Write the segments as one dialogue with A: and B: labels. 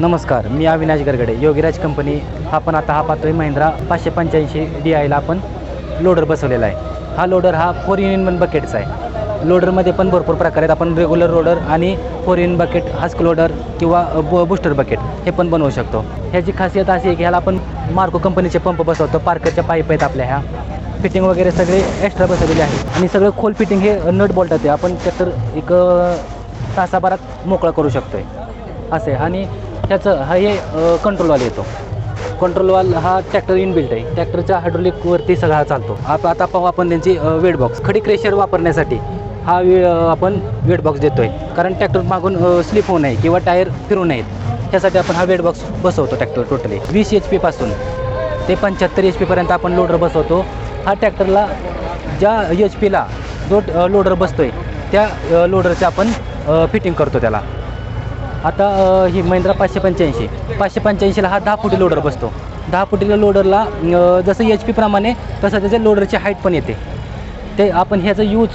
A: नमस्कार मी अविनाश गरगडे. योगीराज कंपनी आपण आता हा पाहतोय महिंद्रा पाचशे पंच्याऐंशी डी आयला आपण लोडर बसवलेला आहे. हा लोडर हा फोर इन वन बकेटचा आहे. लोडरमध्ये पण भरपूर प्रकार आहेत. आपण रेग्युलर लोडर आणि four in bucket husk loader किंवा ब बुस्टर बकेट हे पण बनवू शकतो. ह्याची खासियत अशी आहे की ह्याला आपण मार्को कंपनीचे पंप बसवतो. पार्करच्या पाईप आहेत आपल्या ह्या. फिटिंग वगैरे सगळे एक्स्ट्रा बसवलेले आहे आणि सगळं खोल फिटिंग हे नट बोल्ट आहे. आपण ट्रॅक्टर एक तासाभरात मोकळा करू शकतो आहे. असे आणि ह्याचं हा हे कंट्रोलवाल येतो. कंट्रोलवाल हा ट्रॅक्टर इनबिल्ट आहे. ट्रॅक्टरच्या हायड्रोलिकवरती सगळा चालतो. आप आता पाहू आपण त्यांची वेट बॉक्स खडी क्रेशर वापरण्यासाठी हा वे आपण वेट बॉक्स देतो आहे कारण ट्रॅक्टर मागून स्लिप होऊ नये किंवा टायर फिरू नयेत. त्यासाठी आपण हा वेट बॉक्स बसवतो ट्रॅक्टर टोटली वीस एच पीपासून ते पंच्याहत्तर एच पीपर्यंत आपण लोडर बसवतो. हा ट्रॅक्टरला ज्या एच पीला जो लोडर बसतो आहे त्या लोडरचं आपण फिटिंग करतो त्याला. आता ही महिंद्रा पाचशे पंच्याऐंशी. पाचशे पंच्याऐंशीला हा दहा फुटी लोडर बसतो. दहा फुटीला लोडरला जसं एच पीप्रमाणे तसं त्याच्या लोडरची हाईट पण येते. ते आपण ह्याचं यूज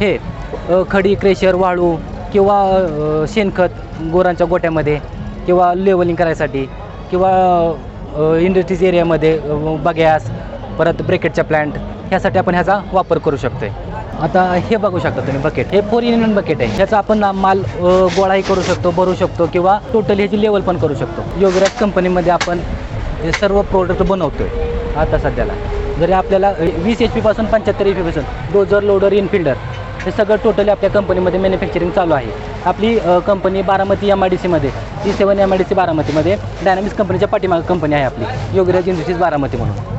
A: हे खडी क्रेशर वाळू किंवा शेणखत गोरांच्या गोट्यामध्ये किंवा लेवलिंग करायसाठी किंवा इंडस्ट्रीज एरियामध्ये बगॅस परत ब्रेकेटच्या प्लांट ह्यासाठी आपण ह्याचा वापर करू शकतो आहे आता हे बघू शकता तुम्ही बकेट हे फोर इन वन बकेट आहे. ह्याचा आपण माल गोळाही करू शकतो भरू शकतो किंवा टोटल ह्याची लेवल पण करू शकतो. योगराज कंपनीमध्ये आपण हे सर्व प्रोडक्ट बनवतोय आता सध्याला. जरी आपल्याला वीस एच पीपासून पंच्याहत्तर एच पीपासून डोजर लोडर इनफिल्डर हे सगळं टोटली आपल्या कंपनीमध्ये मॅन्युफॅक्चरिंग चालू आहे. आपली company Baramati M I D सीमध्ये T seven M I D C बारामतीमध्ये dynamics कंपनीच्या पाठीमागे कंपनी आहे आपली. योगराज इंडस्ट्रीज बारामती म्हणून.